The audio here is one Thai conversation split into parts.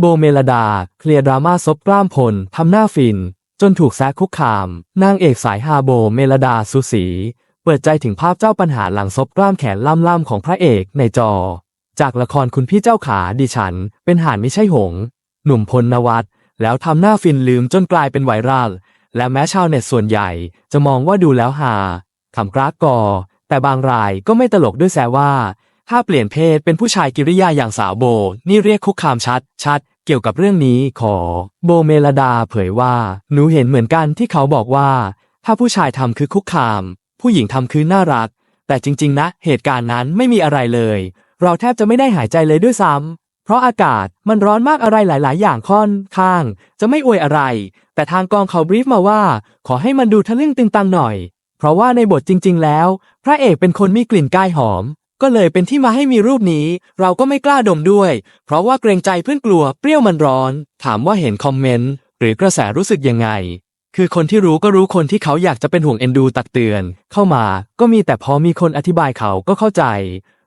โบเมลดา เคลียร์ดราม่าซบกล้ามพล ทำหน้าฟิน จนถูกแซะคุกคาม นางเอกสายฮาโบเมลดาสุสี เปิดใจถึงภาพเจ้าปัญหาหลังซบกล้ามแขนล่ำๆของพระเอกในจอ จากละครคุณพี่เจ้าขาดิฉัน เป็นห่านไม่ใช่หง หนุ่มพลนวัตแล้วทำหน้าฟินลืมจนกลายเป็นไวรัล และแม้ชาวเน็ตส่วนใหญ่จะมองว่าดูแล้วฮาขำกรากกอ แต่บางรายก็ไม่ตลกด้วยแซว่า ถ้าเปลี่ยนเพศเป็นผู้ชายกิริยาอย่างสาวโบ นี่เรียกคุกคามชัด ชัด เกี่ยวกับเรื่องนี้ขอ โบเมลดาเผยว่า หนูเห็นเหมือนกันที่เขาบอกว่า ถ้าผู้ชายทำคือคุกคาม ผู้หญิงทำคือน่ารัก แต่จริง ๆ นะ เหตุการณ์นั้นไม่มีอะไรเลย เราแทบจะไม่ได้หายใจเลยด้วยซ้ำเพราะอากาศมันร้อนมากอะไรหลาย ๆ อย่างค่อนข้าง จะไม่อวยอะไร แต่ทางกองเขาบรีฟมาว่า ขอให้มันดูทะลึ่งตึงตังหน่อย เพราะว่าในบทจริง ๆ แล้ว พระเอกเป็นคนมีกลิ่นกายหอม ก็เลยเป็นที่มาให้มีรูปนี้ เราก็ไม่กล้าดมด้วย เพราะว่าเกรงใจเพื่อนกลัวเปรี้ยวมันร้อน ถามว่าเห็นคอมเมนต์หรือกระแสรู้สึกยังไง คือคนที่รู้ก็รู้คนที่เขาอยากจะเป็นห่วงเอ็นดูตักเตือน เข้ามาก็มีแต่พอมีคนอธิบายเขาก็เข้าใจ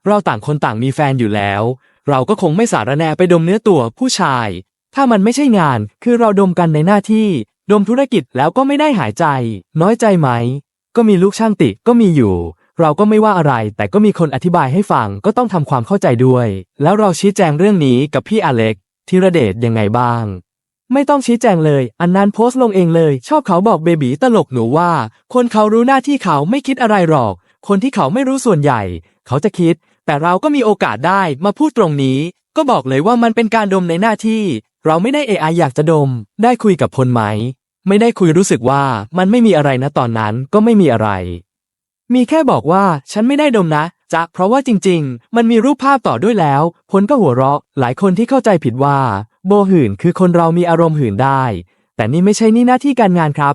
เราต่างคนต่างมีแฟนอยู่แล้ว เราก็คงไม่สารแนไปดมเนื้อตัวผู้ชาย ถ้ามันไม่ใช่งาน คือเราดมกันในหน้าที่ ดมธุรกิจแล้วก็ไม่ได้หายใจ น้อยใจไหม ก็มีลูกช่างติก็มีอยู่ เราก็ไม่ว่าอะไร แต่ก็มีคนอธิบายให้ฟังก็ต้องทำความเข้าใจด้วย แล้วเราชี้แจงเรื่องนี้กับพี่อเล็กธีรเดชยังไงบ้าง ไม่ต้องชี้แจงเลย อันนั้นโพสต์ลงเองเลย ชอบเขาบอกเบบีตลกหนูว่า คนเขารู้หน้าที่เขาไม่คิดอะไรหรอก คนที่เขาไม่รู้ส่วนใหญ่ เขาจะคิด แต่เราก็มีโอกาสได้มาพูดตรงนี้ ก็บอกเลยว่ามันเป็นการดมในหน้าที่ เราไม่ได้เอไออยากจะดม ได้คุยกับพลไหม ไม่ได้คุยรู้สึกว่ามันไม่มีอะไรนะตอนนั้นก็ไม่มีอะไร มีแค่บอกว่าฉันไม่ได้ดมนะจ๊ะเพราะว่าจริง ๆ มันมีรูปภาพต่อด้วยแล้วพลก็หัวเราะ หลายคนที่เข้าใจผิดว่า โบหื่นคือคนเรามีอารมณ์หื่นได้ แต่นี่ไม่ใช่นี่หน้าที่การงานครับ